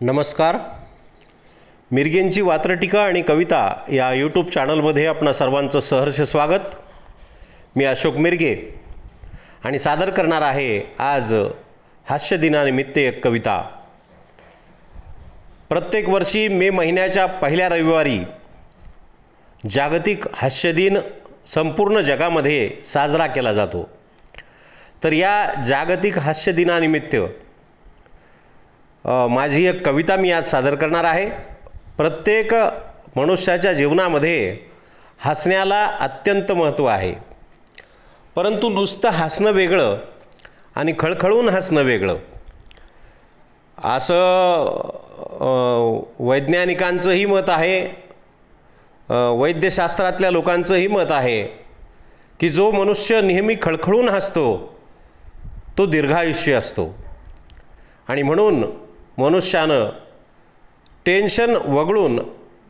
नमस्कार. मिरगेंची वात्रटिका आणि कविता या यूट्यूब चॅनलमध्ये आपणा सर्वांचं सहर्ष स्वागत. मी अशोक मिरगे आणि सादर करणार आहे आज हास्य दिनानिमित्त एक कविता. प्रत्येक वर्षी मे महिन्याच्या पहिल्या रविवारी जागतिक हास्य दिन संपूर्ण जगामध्ये साजरा केला जातो. तर या जागतिक हास्य दिनानिमित्त माझी एक कविता मी आज सादर करणार आहे. प्रत्येक मनुष्याच्या जीवनामध्ये हसण्याला अत्यंत महत्त्व आहे. परंतु नुसतं हसणं वेगळं आणि खळखळून हसणं वेगळं. असं वैज्ञानिकांचंही मत आहे वैद्यशास्त्रातल्या लोकांचंही मत आहे की जो मनुष्य नेहमी खळखळून हसतो तो दीर्घायुष्य असतो. आणि म्हणून मनुष्यानं टेन्शन वगळून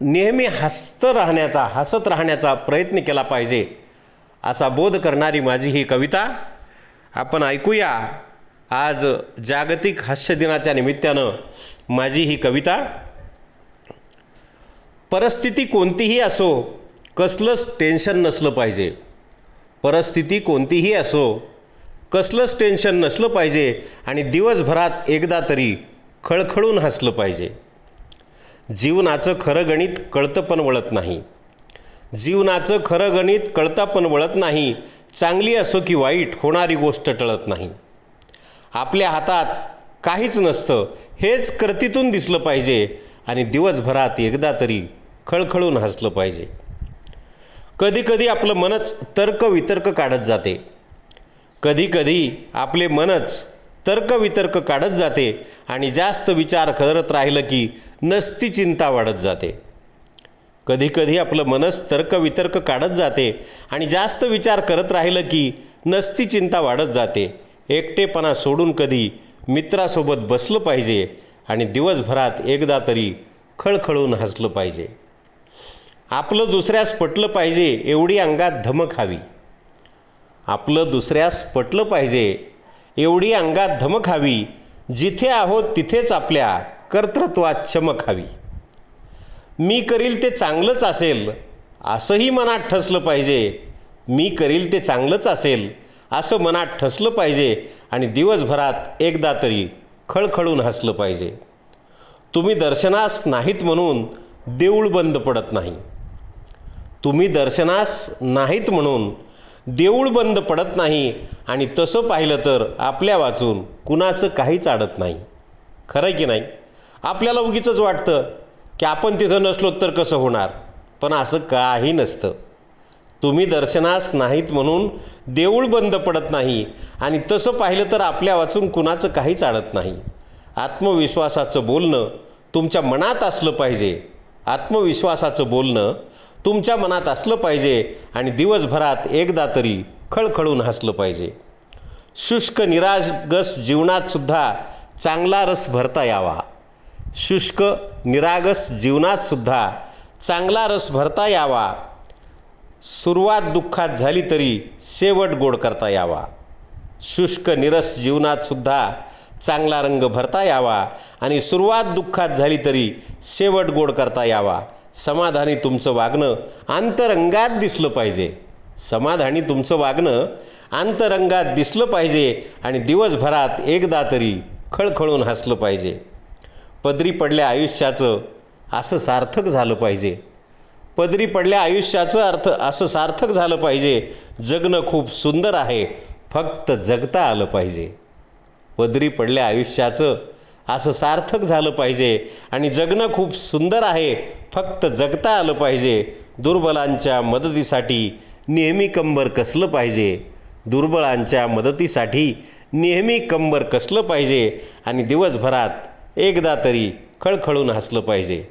नेहमी हसत राहण्याचा हसत राहण्याचा प्रयत्न केला पाहिजे असा बोध करणारी माझी ही कविता. आपण ऐकूया. आज जागतिक हास्य दिनाच्या निमित्तानं माझी ही कविता. परिस्थिती कोणतीही असो कसलंच टेन्शन नसलं पाहिजे. परिस्थिती कोणतीही असो कसलंच टेन्शन नसलं पाहिजे आणि दिवसभरात एकदा तरी खळखळून हसलं पाहिजे. जीवनाचं खरं गणित कळतं पण वळत नाही. जीवनाचं खरं गणित कळता पण वळत नाही. चांगली असो की वाईट होणारी गोष्ट टळत नाही. आपल्या हातात काहीच नसतं. हेच कृतीतून दिसलं पाहिजे आणि दिवसभरात एकदा तरी खळखळून हसलं पाहिजे. कधीकधी आपलं मनच तर्क वितर्क काढत जाते. कधीकधी आपले मनच तर्क वितर्क काढत जाते आणि जास्त विचार करत राहिलं की नसती चिंता वाढत जाते. कधीकधी आपलं मनस तर्क वितर्क काढत जाते आणि जास्त विचार करत राहिलं की नसती चिंता वाढत जाते. एकटेपणा सोडून कधी मित्रासोबत बसलं पाहिजे आणि दिवसभरात एकदा तरी खळखळून हसलं पाहिजे. आपलं दुसऱ्यास पटलं पाहिजे एवढी अंगात धमक हवी. आपलं दुसऱ्यास पटलं पाहिजे एवढी अंगात धमक हवी जिथे आहोत तिथेच आपल्या कर्तृत्वात चमक हवी. मी करील ते चांगलंच असेल असंही मनात ठसलं पाहिजे. मी करील ते चांगलंच असेल असं मनात ठसलं पाहिजे आणि दिवसभरात एकदा तरी खळखळून हसलं पाहिजे. तुम्ही दर्शनास नाहीत म्हणून देऊळ बंद पडत नाही. तुम्ही दर्शनास नाहीत म्हणून देऊळ बंद पडत नाही. आणि तसं पाहिलं तर आपल्या वाचून कुणाचं काहीच अडत नाही. खरं आहे की नाही? आपल्याला उगीच वाटतं की आपण तिथं नसलो तर कसं होणार? पण असं काही नसतं. तुम्ही दर्शनास नाहीत म्हणून देऊळ बंद पडत नाही. आणि तसं पाहिलं तर आपल्या वाचून कुणाचं काहीच अडत नाही. आत्मविश्वासाचं बोलणं तुमच्या मनात असलं पाहिजे. आत्मविश्वासाचं बोलणं तुमच्या मनात असलं पाहिजे आणि दिवसभरात एकदा तरी खळखळून हसलं पाहिजे. शुष्क निरागस जीवनातसुद्धा चांगला रस भरता यावा. शुष्क निरागस जीवनात सुद्धा चांगला रस भरता यावा. सुरुवात दुःखात झाली तरी शेवट गोड करता यावा. शुष्क निरस जीवनात सुद्धा चांगला रंग भरता यावा आणि सुरुवात दुःखात झाली तरी शेवट गोड करता यावा. समाधानी तुमचं वागणं अंतरंगात दिसलं पाहिजे. समाधानी तुमचं वागणं अंतरंगात दिसलं पाहिजे आणि दिवसभरात एकदा तरी खळखळून हसलं पाहिजे. पदरी पडल्या आयुष्याचं असं सार्थक झालं पाहिजे. पदरी पडल्या आयुष्याचं अर्थ असं सार्थक झालं पाहिजे. जगणं खूप सुंदर आहे फक्त जगता आलं पाहिजे. पदरी पडल्या आयुष्याचं असं सार्थक झालं पाहिजे. आणि जगणं खूप सुंदर आहे. फक्त जगता आलं पाहिजे. दुर्बलांच्या मदतीसाठी नेहमी कंबर कसलं पाहिजे. दुर्बलांच्या मदतीसाठी नेहमी कंबर कसलं पाहिजे. आणि दिवसभरात एकदा तरी खळखळून हसलं पाहिजे.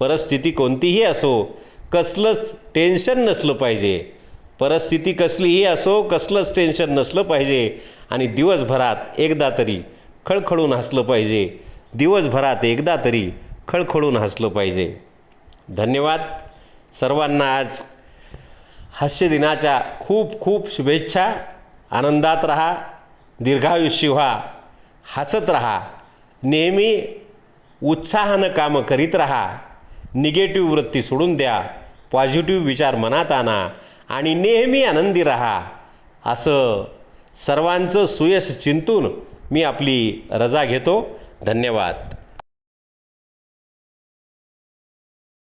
परिस्थिती कोणतीही असो कसलंच टेन्शन नसलं पाहिजे. परिस्थिती कसलीही असो कसलंच टेन्शन नसलं पाहिजे. आणि दिवसभरात एकदा तरी खळखळून हसलं पाहिजे. दिवसभरात एकदा तरी खळखळून हसलं पाहिजे. धन्यवाद. सर्वांना आज हास्य दिनाच्या खूप खूप शुभेच्छा. आनंदात राहा. दीर्घायुष्य व्हा. हसत राहा. नेहमी उत्साहानं कामं करीत राहा. निगेटिव्ह वृत्ती सोडून द्या. पॉझिटिव्ह विचार मनात आणा आणि नेहमी आनंदी राहा. असं सर्वांचं सुयश चिंतून मी आपली रजा घेतो. धन्यवाद.